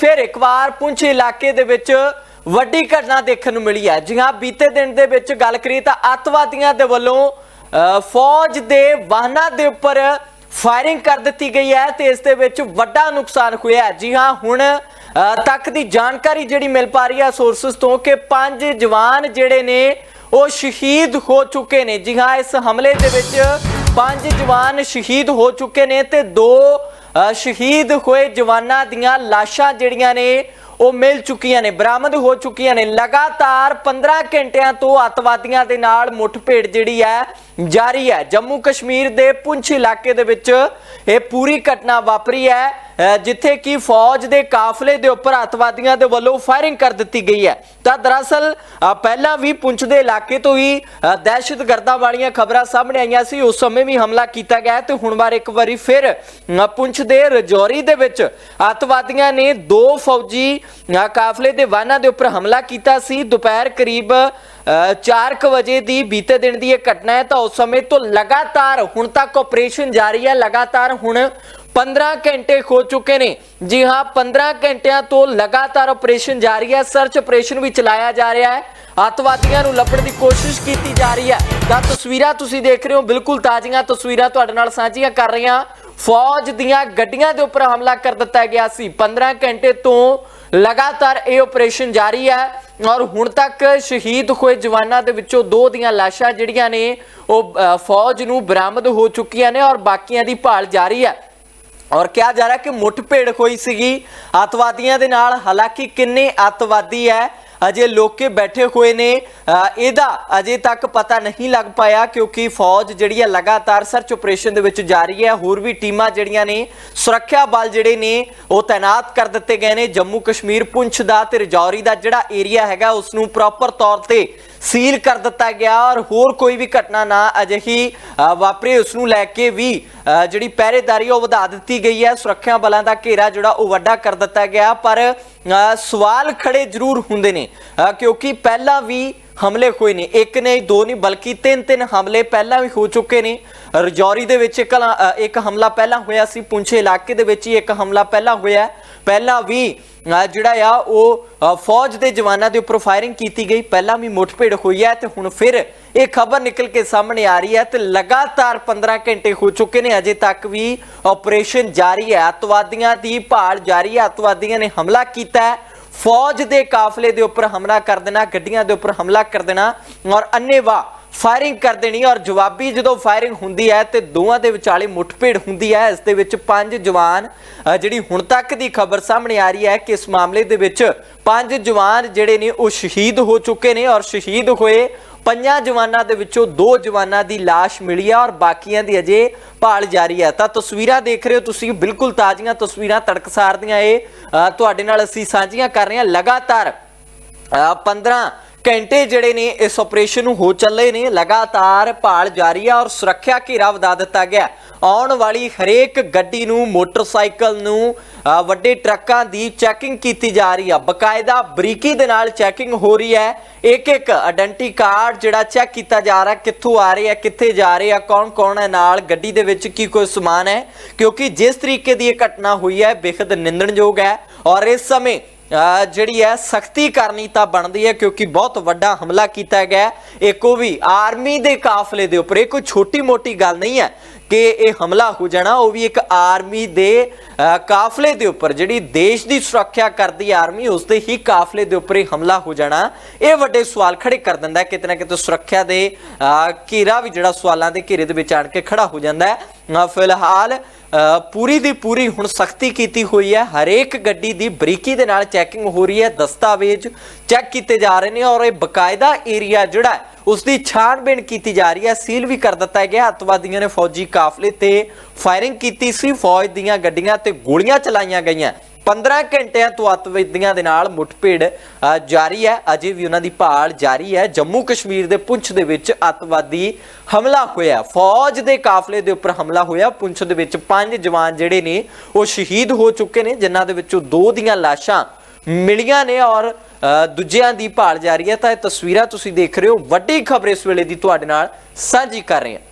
ਫਿਰ ਇੱਕ ਵਾਰ ਪੁੰਛ ਇਲਾਕੇ ਦੇ ਵਿੱਚ ਵੱਡੀ ਘਟਨਾ ਦੇਖਣ ਨੂੰ ਮਿਲੀ ਹੈ। ਜੀ ਹਾਂ, ਬੀਤੇ ਦਿਨ ਦੇ ਵਿੱਚ ਗੱਲ ਕਰੀਏ ਤਾਂ ਅੱਤਵਾਦੀਆਂ ਦੇ ਵੱਲੋਂ ਫੌਜ ਦੇ ਵਾਹਨਾਂ ਦੇ ਉੱਪਰ ਫਾਇਰਿੰਗ ਕਰ ਦਿੱਤੀ ਗਈ ਹੈ ਤੇ ਇਸ ਦੇ ਵਿੱਚ ਵੱਡਾ ਨੁਕਸਾਨ ਹੋਇਆ ਹੈ। ਜੀ ਹਾਂ, ਹੁਣ ਤੱਕ ਦੀ ਜਾਣਕਾਰੀ ਜਿਹੜੀ ਮਿਲ ਪਾ ਰਹੀ ਹੈ ਸੋਰਸਸ ਤੋਂ ਕਿ ਪੰਜ ਜਵਾਨ ਜਿਹੜੇ ਨੇ, ਉਹ ਸ਼ਹੀਦ ਹੋ ਚੁੱਕੇ ਨੇ। ਜੀ ਹਾਂ, ਇਸ ਹਮਲੇ ਦੇ ਵਿੱਚ ਪੰਜ ਜਵਾਨ ਸ਼ਹੀਦ ਹੋ ਚੁੱਕੇ ਨੇ ਤੇ ਦੋ ਸ਼ਹੀਦ ਹੋਏ ਜਵਾਨਾਂ ਦੀਆਂ ਲਾਸ਼ਾਂ ਜਿਹੜੀਆਂ ਨੇ ਉਹ ਮਿਲ ਚੁੱਕੀਆਂ ਨੇ, ਬਰਾਮਦ ਹੋ ਚੁੱਕੀਆਂ ਨੇ। ਲਗਾਤਾਰ 15 ਘੰਟਿਆਂ ਤੋਂ ਅੱਤਵਾਦੀਆਂ ਦੇ ਨਾਲ ਮੁੱਠਭੇੜ ਜਿਹੜੀ ਹੈ, ਜਾਰੀ ਹੈ। ਜੰਮੂ ਕਸ਼ਮੀਰ ਦੇ ਪੁੰਛ ਇਲਾਕੇ ਦੇ ਵਿੱਚ ਇਹ ਪੂਰੀ ਘਟਨਾ ਵਾਪਰੀ ਹੈ ਜਿੱਥੇ ਕਿ ਫੌਜ ਦੇ ਕਾਫਲੇ ਦੇ ਉੱਪਰ ਅੱਤਵਾਦੀਆਂ ਦੇ ਵੱਲੋਂ ਫਾਇਰਿੰਗ ਕਰ ਦਿੱਤੀ ਗਈ ਹੈ। ਤਾਂ ਦਰਅਸਲ ਪਹਿਲਾਂ ਵੀ ਪੁੰਛ ਦੇ ਇਲਾਕੇ ਤੋਂ ਹੀ ਦਹਿਸ਼ਤਗਰਦਾਂ ਵਾਲੀਆਂ ਖਬਰਾਂ ਸਾਹਮਣੇ ਆਈਆਂ ਸੀ। ਉਸ ਸਮੇਂ ਵੀ ਹਮਲਾ ਕੀਤਾ ਗਿਆ ਤੇ ਹੁਣ ਵਾਰ ਇੱਕ ਵਾਰੀ ਫਿਰ ਪੁੰਛ ਦੇ ਰਜੌਰੀ ਦੇ ਵਿੱਚ ਅੱਤਵਾਦੀਆਂ ਨੇ ਦੋ ਫੌਜੀ ਕਾਫਲੇ ਦੇ ਵਾਹਨਾਂ ਦੇ ਉੱਪਰ ਹਮਲਾ ਕੀਤਾ ਸੀ। ਦੁਪਹਿਰ ਕਰੀਬ 4:00 ਵਜੇ ਦੀ ਬੀਤੇ ਦਿਨ ਦੀ ਇਹ ਘਟਨਾ ਹੈ। ਤਾਂ ਉਸ ਸਮੇਂ ਤੋਂ ਲਗਾਤਾਰ ਹੁਣ ਤੱਕ ਆਪਰੇਸ਼ਨ ਜਾਰੀ ਹੈ। ਲਗਾਤਾਰ ਹੁਣ 15 ਘੰਟੇ ਹੋ ਚੁੱਕੇ ਨੇ। ਜੀ ਹਾਂ 15 ਘੰਟਿਆਂ ਤੋਂ ਲਗਾਤਾਰ ਆਪਰੇਸ਼ਨ ਜਾਰੀ ਹੈ। ਸਰਚ ਆਪਰੇਸ਼ਨ ਵੀ ਚਲਾਇਆ ਜਾ ਰਿਹਾ ਹੈ। ਅੱਤਵਾਦੀਆਂ ਨੂੰ ਲੱਭਣ ਦੀ ਕੋਸ਼ਿਸ਼ ਕੀਤੀ ਜਾ ਰਹੀ ਹੈ। ਤਾਂ ਤਸਵੀਰਾਂ ਤੁਸੀਂ ਦੇਖ ਰਹੇ ਹੋ। ਬਿਲਕੁਲ ਤਾਜ਼ੀਆਂ ਤਸਵੀਰਾਂ ਤੁਹਾਡੇ ਨਾਲ ਸਾਂਝੀਆਂ ਕਰ ਰਹੇ ਹਾਂ ਫੌਜ ਦੀਆਂ ਗੱਡੀਆਂ ਦੇ ਉੱਪਰ ਹਮਲਾ ਕਰ ਦਿੱਤਾ ਗਿਆ ਸੀ। 15 ਘੰਟੇ ਤੋਂ ਲਗਾਤਾਰ ਇਹ ਆਪਰੇਸ਼ਨ ਜਾਰੀ ਹੈ ਔਰ ਹੁਣ ਤੱਕ ਸ਼ਹੀਦ ਹੋਏ ਜਵਾਨਾਂ ਦੇ ਵਿੱਚੋਂ ਦੋ ਦੀਆਂ ਲਾਸ਼ਾਂ ਜਿਹੜੀਆਂ ਨੇ ਉਹ ਫੌਜ ਨੂੰ ਬਰਾਮਦ ਹੋ ਚੁੱਕੀਆਂ ਨੇ ਔਰ ਬਾਕੀਆਂ ਦੀ ਭਾਲ ਜਾਰੀ ਹੈ। ਔਰ ਕਿਹਾ ਜਾ ਰਿਹਾ ਕਿ ਮੁੱਠਭੇੜ ਹੋਈ ਸੀਗੀ। ਅੱਤਵਾਦੀਆਂ ਦੇ ਨਾਲ ਹਾਲਾਂਕਿ ਕਿੰਨੇ ਅੱਤਵਾਦੀ ਹੈ ਅਜੇ ਲੋਕੇ ਬੈਠੇ ਹੋਏ ਨੇ। ਇਹਦਾ ਅਜੇ ਤੱਕ ਪਤਾ ਨਹੀਂ ਲੱਗ ਪਾਇਆ ਕਿਉਂਕਿ ਫੌਜ ਜਿਹੜੀ ਹੈ ਲਗਾਤਾਰ ਸਰਚ ਆਪਰੇਸ਼ਨ ਦੇ ਵਿੱਚ ਜਾ ਰਹੀ ਹੈ। ਹੋਰ ਵੀ ਟੀਮਾਂ ਜਿਹੜੀਆਂ ਨੇ, ਸੁਰੱਖਿਆ ਬਲ ਜਿਹੜੇ ਨੇ, ਉਹ ਤਾਇਨਾਤ ਕਰ ਦਿੱਤੇ ਗਏ ਨੇ। ਜੰਮੂ ਕਸ਼ਮੀਰ ਪੁੰਛ ਦਾ ਤੇ ਰਜੌਰੀ ਦਾ ਜਿਹੜਾ ਏਰੀਆ ਹੈਗਾ ਉਸ ਨੂੰ ਪ੍ਰੋਪਰ ਤੌਰ ਤੇ ਸੀਲ ਕਰ ਦਿੱਤਾ ਗਿਆ ਔਰ ਹੋਰ ਕੋਈ ਵੀ ਘਟਨਾ ਨਾ ਅਜਿਹੀ ਵਾਪਰੇ। ਉਸ ਨੂੰ ਲੈ ਕੇ ਵੀ ਜਿਹੜੀ ਪਹਿਰੇਦਾਰੀ ਉਹ ਵਧਾ ਦਿੱਤੀ ਗਈ ਹੈ। ਸੁਰੱਖਿਆ ਬਲਾਂ ਦਾ ਘੇਰਾ ਜਿਹੜਾ ਉਹ ਵੱਡਾ ਕਰ ਦਿੱਤਾ ਗਿਆ। ਪਰ ਸਵਾਲ ਖੜੇ ਜ਼ਰੂਰ ਹੁੰਦੇ ਨੇ ਕਿਉਂਕਿ ਪਹਿਲਾਂ ਵੀ ਹਮਲੇ ਹੋਏ ਨੇ। ਇੱਕ ਨਹੀਂ ਦੋ ਨਹੀਂ, ਬਲਕਿ ਤਿੰਨ ਤਿੰਨ ਹਮਲੇ ਪਹਿਲਾਂ ਵੀ ਹੋ ਚੁੱਕੇ ਨੇ। ਰਜੌਰੀ ਦੇ ਵਿੱਚ ਇੱਕ ਇੱਕ ਹਮਲਾ ਪਹਿਲਾਂ ਹੋਇਆ ਸੀ। ਪੁੰਛੇ ਇਲਾਕੇ ਦੇ ਵਿੱਚ ਹੀ ਇੱਕ ਹਮਲਾ ਪਹਿਲਾਂ ਹੋਇਆ ਪਹਿਲਾਂ ਵੀ ਜਿਹੜਾ ਆ, ਉਹ ਫੌਜ ਦੇ ਜਵਾਨਾਂ ਦੇ ਉੱਪਰ ਫਾਇਰਿੰਗ ਕੀਤੀ ਗਈ। ਪਹਿਲਾਂ ਵੀ ਮੁੱਠਭੇੜ ਹੋਈ ਹੈ ਤੇ ਹੁਣ ਫਿਰ ਇਹ ਖਬਰ ਨਿਕਲ ਕੇ ਸਾਹਮਣੇ ਆ ਰਹੀ ਹੈ ਤੇ ਲਗਾਤਾਰ 15 ਘੰਟੇ ਹੋ ਚੁੱਕੇ ਨੇ। ਅਜੇ ਤੱਕ ਵੀ ਆਪਰੇਸ਼ਨ ਜਾਰੀ ਹੈ। ਅੱਤਵਾਦੀਆਂ ਦੀ ਭਾਲ ਜਾਰੀ ਹੈ। ਅੱਤਵਾਦੀਆਂ ਨੇ ਹਮਲਾ ਕੀਤਾ ਹੈ। ਫੌਜ ਦੇ ਕਾਫਲੇ ਦੇ ਉੱਪਰ ਹਮਲਾ ਕਰ ਦੇਣਾ, ਗੱਡੀਆਂ ਦੇ ਉੱਪਰ ਹਮਲਾ ਕਰ ਦੇਣਾ ਔਰ ਅੰਨੇਵਾ ਫਾਇਰਿੰਗ ਕਰ ਦੇਣੀ ਔਰ ਜਵਾਬੀ ਜਦੋਂ ਫਾਇਰਿੰਗ ਹੁੰਦੀ ਹੈ ਤੇ ਦੋਵਾਂ ਦੇ ਵਿਚਾਲੇ ਮੁੱਠਭੇੜ ਹੁੰਦੀ ਹੈ ਇਸ ਦੇ ਵਿੱਚ ਪੰਜ ਜਵਾਨ ਜਿਹੜੀ ਹੁਣ ਤੱਕ ਦੀ ਖਬਰ ਸਾਹਮਣੇ ਆ ਰਹੀ ਹੈ ਕਿ ਇਸ ਮਾਮਲੇ ਦੇ ਵਿੱਚ ਪੰਜ ਜਵਾਨ ਜਿਹੜੇ ਨੇ ਉਹ ਸ਼ਹੀਦ ਹੋ ਚੁੱਕੇ ਨੇ ਔਰ ਸ਼ਹੀਦ ਹੋਏ ਪੰਜਾਂ ਜਵਾਨਾਂ ਦੇ ਵਿੱਚੋਂ ਦੋ ਜਵਾਨਾਂ ਦੀ ਲਾਸ਼ ਮਿਲੀ ਹੈ ਔਰ ਬਾਕੀਆਂ ਦੀ ਅਜੇ ਭਾਲ ਜਾਰੀ ਹੈ। ਤਾਂ ਤਸਵੀਰਾਂ ਦੇਖ ਰਹੇ ਹੋ ਤੁਸੀਂ ਬਿਲਕੁਲ ਤਾਜ਼ੀਆਂ ਤਸਵੀਰਾਂ ਤੜਕਸਾਰ ਦੀਆਂ ਇਹ ਤੁਹਾਡੇ ਨਾਲ ਅਸੀਂ ਸਾਂਝੀਆਂ ਕਰ ਰਹੇ ਹਾਂ। ਲਗਾਤਾਰ ਅ, 15 ਘੰਟੇ ਜਿਹੜੇ ਨੇ ਇਸ ਆਪਰੇਸ਼ਨ ਨੂੰ ਹੋ ਚੱਲੇ ਨੇ, ਲਗਾਤਾਰ ਭਾਲ ਜਾਰੀ ਆ ਔਰ ਸੁਰੱਖਿਆ ਘੇਰਾ ਵਧਾ ਦਿੱਤਾ ਗਿਆ। ਆਉਣ ਵਾਲੀ ਹਰੇਕ ਗੱਡੀ ਨੂੰ, ਮੋਟਰਸਾਈਕਲ ਨੂੰ ਵੱਡੇ ਟਰੱਕਾਂ ਦੀ ਚੈਕਿੰਗ ਕੀਤੀ ਜਾ ਰਹੀ ਆ। ਬਕਾਇਦਾ ਬਰੀਕੀ ਦੇ ਨਾਲ ਚੈਕਿੰਗ ਹੋ ਰਹੀ ਹੈ। ਇੱਕ ਇੱਕ ਆਇਡੈਂਟੀ ਕਾਰਡ ਜਿਹੜਾ ਚੈੱਕ ਕੀਤਾ ਜਾ ਰਿਹਾ, ਕਿੱਥੋਂ ਆ ਰਹੇ ਆ, ਕਿੱਥੇ ਜਾ ਰਹੇ ਆ ਕੌਣ ਕੌਣ ਹੈ ਨਾਲ, ਗੱਡੀ ਦੇ ਵਿੱਚ ਕੀ ਕੋਈ ਸਮਾਨ ਹੈ। ਕਿਉਂਕਿ ਜਿਸ ਤਰੀਕੇ ਦੀ ਇਹ ਘਟਨਾ ਹੋਈ ਹੈ ਬੇਖਦ ਨਿੰਦਣਯੋਗ ਹੈ। ਔਰ ਇਸ ਸਮੇਂ ਜਿਹੜੀ ਹੈ ਸਖਤੀ ਕਰਨੀ ਤਾਂ ਬਣਦੀ ਹੈ ਕਿਉਂਕਿ ਬਹੁਤ ਵੱਡਾ ਹਮਲਾ ਕੀਤਾ ਗਿਆ ਇੱਕ ਉਹ ਵੀ ਆਰਮੀ ਦੇ ਕਾਫਲੇ ਦੇ ਉੱਪਰ। ਇਹ ਕੋਈ ਛੋਟੀ ਮੋਟੀ ਗੱਲ ਨਹੀਂ ਹੈ ਕਿ ਇਹ ਹਮਲਾ ਹੋ ਜਾਣਾ। ਉਹ ਵੀ ਇੱਕ ਆਰਮੀ ਦੇ ਕਾਫਲੇ ਦੇ ਉੱਪਰ। ਜਿਹੜੀ ਦੇਸ਼ ਦੀ ਸੁਰੱਖਿਆ ਕਰਦੀ ਆਰਮੀ, ਉਸ ਦੇ ਹੀ ਕਾਫਲੇ ਦੇ ਉੱਪਰ ਇਹ ਹਮਲਾ ਹੋ ਜਾਣਾ। ਇਹ ਵੱਡੇ ਸਵਾਲ ਖੜੇ ਕਰ ਦਿੰਦਾ ਕਿਤੇ ਨਾ ਕਿਤੇ ਸੁਰੱਖਿਆ ਦੇ ਘੇਰਾ ਵੀ ਜਿਹੜਾ ਸਵਾਲਾਂ ਦੇ ਘੇਰੇ ਦੇ ਵਿੱਚ ਆਣ ਕੇ ਖੜਾ ਹੋ ਜਾਂਦਾ ਫਿਲਹਾਲ ਪੂਰੀ ਦੀ ਪੂਰੀ ਹੁਣ ਸਖਤੀ ਕੀਤੀ ਹੋਈ ਹੈ। ਹਰੇਕ ਗੱਡੀ ਦੀ ਬਰੀਕੀ ਦੇ ਨਾਲ ਚੈਕਿੰਗ ਹੋ ਰਹੀ ਹੈ ਦਸਤਾਵੇਜ਼ ਚੈੱਕ ਕੀਤੇ ਜਾ ਰਹੇ ਨੇ ਔਰ ਇਹ ਬਕਾਇਦਾ ਏਰੀਆ ਜਿਹੜਾ ਹੈ, ਉਸ ਦੀ ਛਾਣਬੀਣ ਕੀਤੀ ਜਾ ਰਹੀ ਹੈ। ਸੀਲ ਵੀ ਕਰ ਦਿੱਤਾ ਗਿਆ। ਅੱਤਵਾਦੀਆਂ ਨੇ ਫੌਜੀ ਕਾਫਲੇ ਤੇ ਫਾਇਰਿੰਗ ਕੀਤੀ ਸੀ। ਫੌਜ ਦੀਆਂ ਗੱਡੀਆਂ ਤੇ ਗੋਲੀਆਂ ਚਲਾਈਆਂ ਗਈਆਂ। 15 ਘੰਟਿਆਂ ਤੋਂ ਅੱਤਵਾਦੀਆਂ ਦੇ ਨਾਲ ਮੁੱਠਭੇੜ ਅ, ਜਾਰੀ ਹੈ। ਅਜੇ ਵੀ ਉਹਨਾਂ ਦੀ ਭਾਲ ਜਾਰੀ ਹੈ। ਜੰਮੂ ਕਸ਼ਮੀਰ ਦੇ ਪੁੰਛ ਦੇ ਵਿੱਚ ਅੱਤਵਾਦੀ ਹਮਲਾ ਹੋਇਆ। ਫੌਜ ਦੇ ਕਾਫਲੇ ਦੇ ਉੱਪਰ ਹਮਲਾ ਹੋਇਆ। ਪੁੰਛ ਦੇ ਵਿੱਚ ਪੰਜ ਜਵਾਨ ਜਿਹੜੇ ਨੇ ਉਹ ਸ਼ਹੀਦ ਹੋ ਚੁੱਕੇ ਨੇ ਜਿਨ੍ਹਾਂ ਦੇ ਵਿੱਚੋਂ ਦੋ ਦੀਆਂ ਲਾਸ਼ਾਂ ਮਿਲੀਆਂ ਨੇ ਔਰ ਦੂਜਿਆਂ ਦੀ ਭਾਲ ਜਾਰੀ ਹੈ। ਤਾਂ ਇਹ ਤਸਵੀਰਾਂ ਤੁਸੀਂ ਦੇਖ ਰਹੇ ਹੋ। ਵੱਡੀ ਖਬਰ ਇਸ ਵੇਲੇ ਦੀ ਤੁਹਾਡੇ ਨਾਲ ਸਾਂਝੀ ਕਰ ਰਹੇ ਹਾਂ।